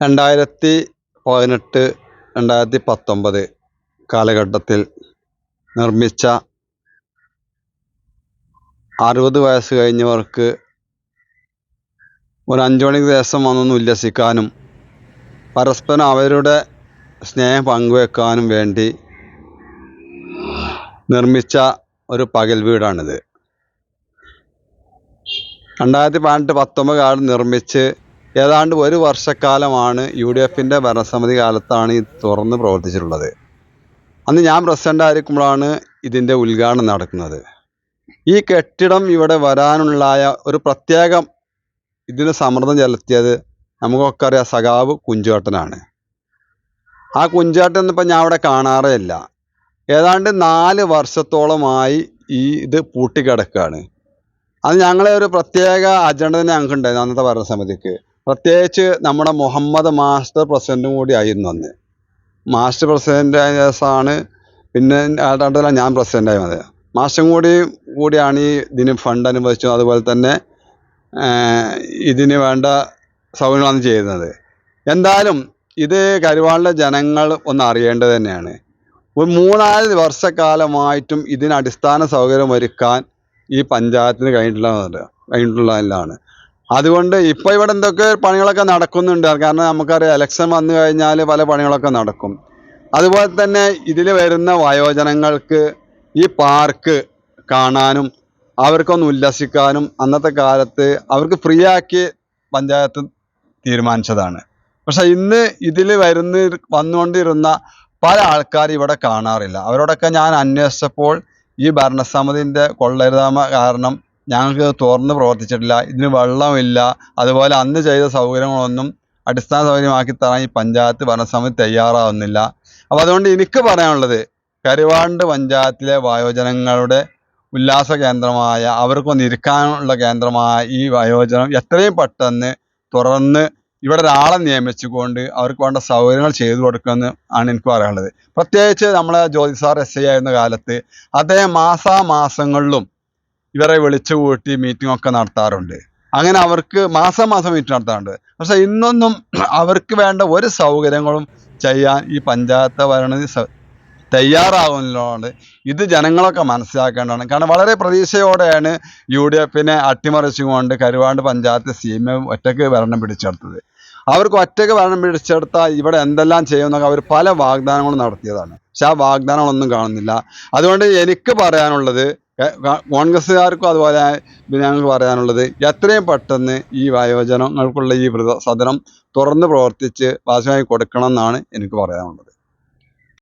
രണ്ടായിരത്തി പതിനെട്ട് രണ്ടായിരത്തി പത്തൊമ്പത് കാലഘട്ടത്തിൽ നിർമ്മിച്ച അറുപത് വയസ്സ് കഴിഞ്ഞവർക്ക് ഒരു അഞ്ച് മണിക്ക് ശേഷം വന്നൊന്ന് ഉല്ലസിക്കാനും പരസ്പരം അവരുടെ സ്നേഹം പങ്കുവെക്കാനും വേണ്ടി നിർമ്മിച്ച ഒരു പകൽ വീടാണിത്. രണ്ടായിരത്തി പതിനെട്ട് പത്തൊമ്പത് കാലം നിർമ്മിച്ച് ഏതാണ്ട് ഒരു വർഷക്കാലമാണ് യു ഡി എഫിന്റെ ഭരണസമിതി കാലത്താണ് ഇത് തുറന്ന് പ്രവർത്തിച്ചിട്ടുള്ളത്. അന്ന് ഞാൻ പ്രസിഡന്റ് ആയിരിക്കുമ്പോഴാണ് ഇതിന്റെ ഉദ്ഘാടനം നടക്കുന്നത്. ഈ കെട്ടിടം ഇവിടെ വരാനുള്ളായ ഒരു പ്രത്യേകം ഇതിന് സമ്മർദ്ദം ചെലുത്തിയത് നമുക്കൊക്കെ അറിയാം സഖാവ് കുഞ്ചുവേട്ടനാണ്. ആ കുഞ്ചുവേട്ടൻ ഇപ്പം ഞാൻ അവിടെ കാണാറേ ഇല്ല. ഏതാണ്ട് നാല് വർഷത്തോളമായി ഈ ഇത് പൂട്ടിക്കിടക്കുകയാണ് അത് ഞങ്ങളെ ഒരു പ്രത്യേക അജണ്ട തന്നെ ഞങ്ങൾക്ക് ഉണ്ടായിരുന്നു അന്നത്തെ ഭരണസമിതിക്ക്. പ്രത്യേകിച്ച് നമ്മുടെ മുഹമ്മദ് മാസ്റ്റർ പ്രസിഡന്റും കൂടി ആയിരുന്നു അന്ന്. മാസ്റ്റർ പ്രസിഡന്റ് ആയ ദിവസമാണ് പിന്നെ രണ്ടല്ല ഞാൻ പ്രസിഡന്റ് ആയി വന്നത്. മാസ്റ്ററും കൂടി കൂടിയാണ് ഈ ഇതിന് ഫണ്ട് അനുവദിച്ചു അതുപോലെ തന്നെ ഇതിന് വേണ്ട സൗകര്യങ്ങളാണ് ചെയ്യുന്നത്. എന്തായാലും ഇത് കരുവാളിലെ ജനങ്ങൾ ഒന്ന് അറിയേണ്ടത് തന്നെയാണ്. ഒരു മൂന്നാൽ വർഷക്കാലമായിട്ടും ഇതിന് അടിസ്ഥാന സൗകര്യം ഒരുക്കാൻ ഈ പഞ്ചായത്തിന് കഴിഞ്ഞിട്ടുള്ള കഴിഞ്ഞിട്ടുള്ളതാണ് അതുകൊണ്ട് ഇപ്പോൾ ഇവിടെ എന്തൊക്കെ പണികളൊക്കെ നടക്കുന്നുണ്ട്? കാരണം നമുക്കറിയാം ഇലക്ഷൻ വന്നു കഴിഞ്ഞാൽ പല പണികളൊക്കെ നടക്കും. അതുപോലെ തന്നെ ഇതിൽ വരുന്ന വയോജനങ്ങൾക്ക് ഈ പാർക്ക് കാണാനും അവർക്കൊന്ന് ഉല്ലസിക്കാനും അന്നത്തെ കാലത്ത് അവർക്ക് ഫ്രീ ആക്കി പഞ്ചായത്ത് തീരുമാനിച്ചതാണ്. പക്ഷെ ഇന്ന് ഇതിൽ വരുന്ന വന്നുകൊണ്ടിരുന്ന പല ആൾക്കാരും ഇവിടെ കാണാറില്ല. അവരോടൊക്കെ ഞാൻ അന്വേഷിച്ചപ്പോൾ ഈ ഭരണസമിതിന്റെ കൊള്ളരുതാമ കാരണം ഞങ്ങൾക്ക് തുറന്ന് പ്രവർത്തിച്ചിട്ടില്ല ഇതിന് വെള്ളമില്ല. അതുപോലെ അന്ന് ചെയ്ത സൗകര്യങ്ങളൊന്നും അടിസ്ഥാന സൗകര്യമാക്കി തരാൻ ഈ പഞ്ചായത്ത് ഭരണസമിതി തയ്യാറാവുന്നില്ല. അപ്പോൾ അതുകൊണ്ട് എനിക്ക് പറയാനുള്ളത് കരുവാണ്ട് പഞ്ചായത്തിലെ വയോജനങ്ങളുടെ ഉല്ലാസ കേന്ദ്രമായ അവർക്കൊന്ന് ഇരിക്കാനുള്ള കേന്ദ്രമായ ഈ വയോജനം എത്രയും പെട്ടെന്ന് തുറന്ന് ഇവിടെ ഒരാളെ നിയമിച്ചുകൊണ്ട് അവർക്ക് വേണ്ട സൗകര്യങ്ങൾ ചെയ്തു കൊടുക്കുമെന്ന് ആണ് എനിക്ക് പറയാനുള്ളത്. പ്രത്യേകിച്ച് നമ്മളെ ജ്യോതി സാർ എസ് ഐ ആയിരുന്ന കാലത്ത് അദ്ദേഹം മാസാമാസങ്ങളിലും ഇവരെ വിളിച്ചു കൂട്ടി മീറ്റിംഗ് ഒക്കെ നടത്താറുണ്ട്. അങ്ങനെ അവർക്ക് മാസം മാസം മീറ്റിംഗ് നടത്താറുണ്ട്. പക്ഷെ ഇന്നൊന്നും അവർക്ക് വേണ്ട ഒരു സൗകര്യങ്ങളും ചെയ്യാൻ ഈ പഞ്ചായത്ത് ഭരണ തയ്യാറാകുന്നതുകൊണ്ട് ഇത് ജനങ്ങളൊക്കെ മനസ്സിലാക്കേണ്ടതാണ്. കാരണം വളരെ പ്രതീക്ഷയോടെയാണ് യു ഡി എഫിനെ അട്ടിമറിച്ചുകൊണ്ട് കരുവാണ്ട് പഞ്ചായത്ത് സി എം ഒറ്റയ്ക്ക് ഭരണം പിടിച്ചെടുത്തത്. അവർക്ക് ഒറ്റയ്ക്ക് ഭരണം പിടിച്ചെടുത്താൽ ഇവിടെ എന്തെല്ലാം ചെയ്യുമെന്നൊക്കെ അവർ പല വാഗ്ദാനങ്ങളും നടത്തിയതാണ്. പക്ഷെ ആ വാഗ്ദാനങ്ങളൊന്നും കാണുന്നില്ല. അതുകൊണ്ട് എനിക്ക് പറയാനുള്ളത് കോൺഗ്രസ്സുകാർക്കും അതുപോലെ ഞങ്ങൾക്ക് പറയാനുള്ളത് എത്രയും പെട്ടെന്ന് ഈ വയോജനങ്ങൾക്കുള്ള ഈ സദനം തുറന്ന് പ്രവർത്തിച്ച് വാസമായി കൊടുക്കണം എന്നാണ് എനിക്ക് പറയാനുള്ളത്.